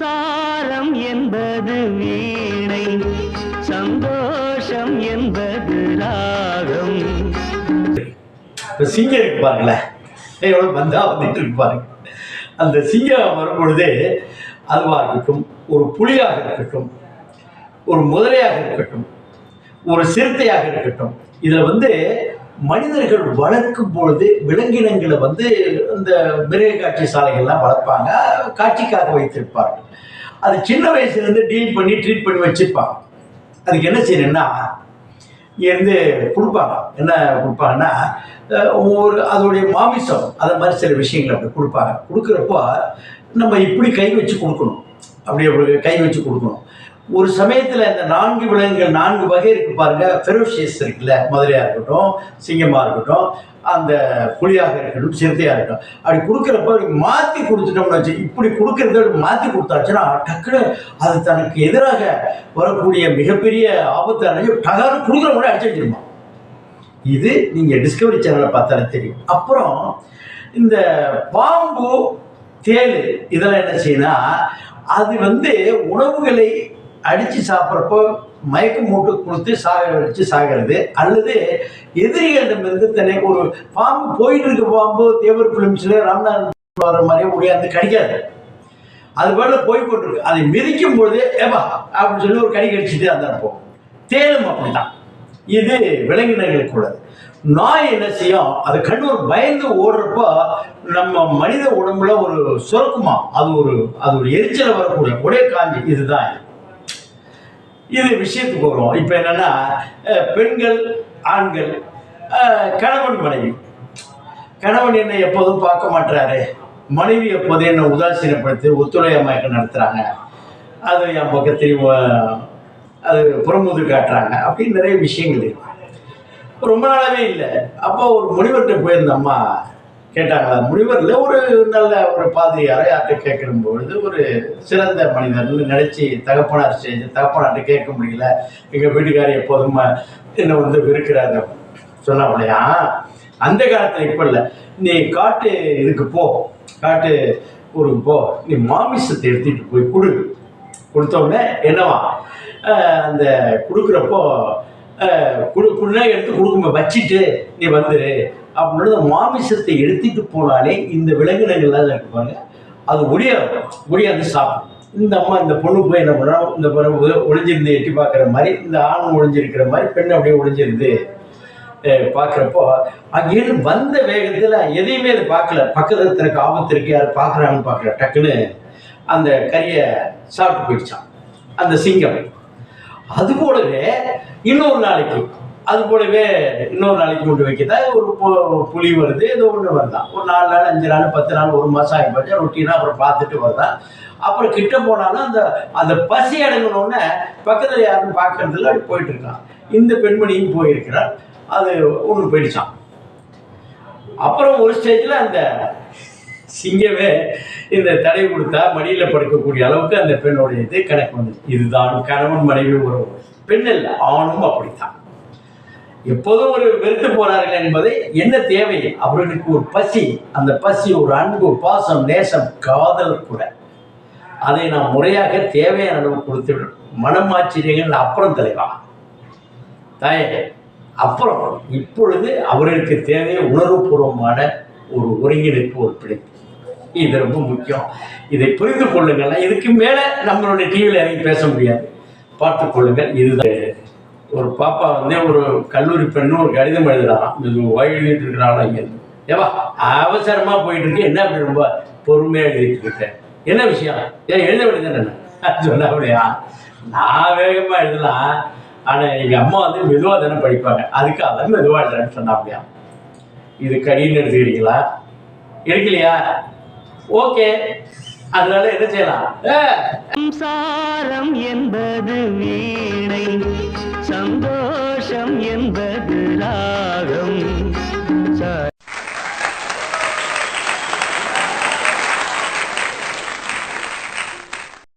சம்சாரம் என்பது வீணை சந்தோஷம் என்பது ராகம். சிங்கம் இருக்கு பாருங்களேன் எவ்வளோ பந்தா வந்துட்டு இருப்பாரு அந்த சிங்கம் வரும்பொழுதே அதுவாக இருக்கட்டும் ஒரு புலியாக இருக்கட்டும் ஒரு முதலையாக இருக்கட்டும் ஒரு சிறுத்தையாக இருக்கட்டும். இதில் வந்து மனிதர்கள் வளர்க்கும் பொழுது விலங்கினங்களை வந்து இந்த மிருக காட்சி சாலைகள்லாம் வளர்ப்பாங்க. காட்சிக்காக வைத்திருப்பார்கள். அது சின்ன வயசுலேருந்து டீல் பண்ணி ட்ரீட் பண்ணி வச்சிருப்பாங்க. அதுக்கு என்ன செய்யணும்னா இருந்து கொடுப்பாங்க. என்ன கொடுப்பாங்கன்னா ஒரு அதோடைய மாமிசம் அதை மாதிரி சில விஷயங்கள் அப்படி கொடுப்பாங்க. கொடுக்குறப்போ நம்ம இப்படி கை வச்சு கொடுக்கணும். அப்படி அப்படி கை வச்சு கொடுக்கணும். ஒரு சமயத்தில் இந்த நான்கு விலங்குகள் நான்கு வகை இருக்கு பாருங்க. ஃபெரோஷியஸ் இருக்குல்ல முதலையாக இருக்கட்டும் சிங்கமாக இருக்கட்டும் அந்த புலியாக இருக்கட்டும் சிறுத்தையாக இருக்கட்டும். அப்படி கொடுக்குறப்ப மாற்றி கொடுத்துட்டோம்னு வச்சு இப்படி கொடுக்கறத மாற்றி கொடுத்தாச்சுன்னா டக்குன்னு அது தனக்கு எதிராக வரக்கூடிய மிகப்பெரிய ஆபத்து அடைஞ்சு டகாரு கொடுக்குற கூட அடிச்சு வச்சிருமா இது நீங்கள் டிஸ்கவரி சேனலை பார்த்தாலே தெரியும். அப்புறம் இந்த பாம்பு தேள் இதெல்லாம் என்ன செய்யணும்னா அது வந்து உணவுகளை அடித்து சாப்பிட்றப்போ மயக்க மூட்டு கொடுத்து சாக வச்சு சாகிறது. அல்லது எதிரிகளிடமிருந்து தன்னை ஒரு பாம்பு போயிட்டு இருக்க பாம்பு தேவர் பிலிம்ஸில் ராம்நாத் வர மாதிரியே முடியாது கடிக்காது. அது போல போய் கொண்டிருக்கு. அதை மிதிக்கும் பொழுது ஏபா அப்படின்னு சொல்லி ஒரு கடி கடிச்சிட்டு அந்த போகும் தேனும் அப்படிதான் இது விலங்கினர்களுக்கு உள்ளது. நாய் என்ன செய்யும்? அது கண்ணூர் பயந்து ஓடுறப்போ நம்ம மனித உடம்புல ஒரு சுரக்குமா? அது ஒரு அது ஒரு எரிச்சலை வரக்கூடிய ஒரே காஞ்சி. இதுதான் இது விஷயத்துக்கு வருவோம். இப்போ என்னன்னா பெண்கள் ஆண்கள் கணவன் மனைவி. கணவன் என்னை எப்போதும் பார்க்க மாட்டாரு மனைவி எப்போதும் என்னை உதாசீனப்படுத்தி ஒத்துழையமாக நடத்துகிறாங்க அது என் பக்கத்தையும் அது புறமுது காட்டுறாங்க. அப்படின்னு நிறைய விஷயங்கள் இருக்கு. ரொம்ப நாளாவே இல்லை. அப்போ ஒரு முனிவர்கிட்ட போயிருந்தம்மா கேட்டாங்களா? முனிவரில் ஒரு நல்ல ஒரு பாதிரியாரை யார்கிட்ட கேட்கிற பொழுது ஒரு சிறந்த மனிதர்னு நினச்சி தகப்பனார் செஞ்சு தகப்பனார்கிட்ட கேட்க முடியல. எங்கள் வீட்டுக்காரர் எப்போதும் என்னை வந்து வெறுக்கிறாரு. சொன்னாங்களையா அந்த காலத்தில் இப்போ இல்லை. நீ காட்டு இதுக்கு போ. காட்டு ஊருக்கு போ. நீ மாமிசத்தை எடுத்துட்டு போய் கொடு. கொடுத்தோடனே என்னவா? அந்த கொடுக்குறப்போ குடு எடுத்து கொடுக்கும்போது வச்சுட்டு நீ வந்துரு. அப்படின்றது மாமிசத்தை எடுத்துட்டு போனாலே இந்த விலங்கினங்கள்லாம் இருப்பாங்க பாருங்க. அது ஒடியாது ஒடியாது சாப்பிடும். இந்த அம்மா இந்த பொண்ணு போய் என்ன பண்ணா இந்த பொண்ணு ஒளிஞ்சிருந்து எட்டி பார்க்குற மாதிரி இந்த ஆண் ஒளிஞ்சிருக்கிற மாதிரி பெண் அப்படியே ஒளிஞ்சிருந்து பார்க்குறப்போ அங்கேருந்து வந்த வேகத்தில் எதையுமே அது பார்க்கல. பக்கத்தில் தனக்கு ஆபத்து இருக்கு யார் பார்க்குறாங்கன்னு பார்க்கல. டக்குன்னு அந்த கறியை சாப்பிட்டு போயிடுச்சான் அந்த சிங்கம். அது கூடவே இன்னொரு நாளைக்கு அது போலவே இன்னொரு நாளைக்கு கொண்டு வைக்கிறதா ஒரு பு- புலி வருது ஏதோ ஒன்று வருதான் ஒரு நாலு நாள் அஞ்சு நாள் பத்து நாள் ஒரு மாதம் ஆகி போச்சு ரொட்டீனாக அப்புறம் பார்த்துட்டு வருதான் அப்புறம் கிட்ட போனாலும் அந்த அந்த பசி அடங்கணுன்னே பக்கத்தில் யாரும் பார்க்கறதில்ல அப்படி போயிட்டு இருக்கான். இந்த பெண்மணியும் போயிருக்கிறார். அது ஒன்று போயிடுச்சான் அப்புறம் ஒரு ஸ்டேஜில் அந்த சிங்கமே இந்த தடை கொடுத்தா மடியில் படுக்கக்கூடிய அளவுக்கு அந்த பெண்ணுடைய இது கணக்கு வந்து இதுதான் கணவன் மனைவி உறவு. பெண் இல்லை ஆணும் அப்படித்தான். எப்போதும் ஒரு வெறுத்து போறார்கள் என்பதை என்ன தேவை? அவர்களுக்கு ஒரு பசி அந்த பசி ஒரு அன்பு பாசம் நேசம் காதல் கூட. அதை நாம் முறையாக தேவையான அளவு கொடுத்து மனமாச்சரியங்கள் அப்புறம் தலைவா. தாயே அப்புறம் இப்பொழுது அவர்களுக்கு தேவை உணர்வுபூர்வமான ஒரு ஒருங்கிணைப்பு ஒரு பிடிப்பு இது ரொம்ப முக்கியம். இதை புரிந்து கொள்ளுங்கள். இதுக்கு மேலே நம்மளுடைய டிவியில் இறங்கி பேச முடியாது. பார்த்து கொள்ளுங்கள். இதுதான் ஒரு பாப்பா வந்து ஒரு கல்லூரி பெண்ணு ஒரு கடிதம் எழுதுறான் இது எழுதிட்டு இங்கே ஏவா அவசரமாக போயிட்டு இருக்கு. என்ன அப்படி ரொம்ப பொறுமையாக எழுதிட்டு இருக்கேன் என்ன விஷயம்? ஏன் எழுத வேண்டியது சொன்ன அப்படியா? நான் வேகமாக எழுதலாம். ஆனால் எங்கள் அம்மா வந்து மெதுவாக தானே படிப்பாங்க. அதுக்காக தான் மெதுவாக எழுதுறேன்னு சொன்னா அப்படியா? இது கடின்னு எடுத்துக்கிறீங்களா? எடுக்கலையா? ஓகே. அதனால என்ன செய்யலாம்? என்பது வீணை. சந்தோஷம் என்பது ரா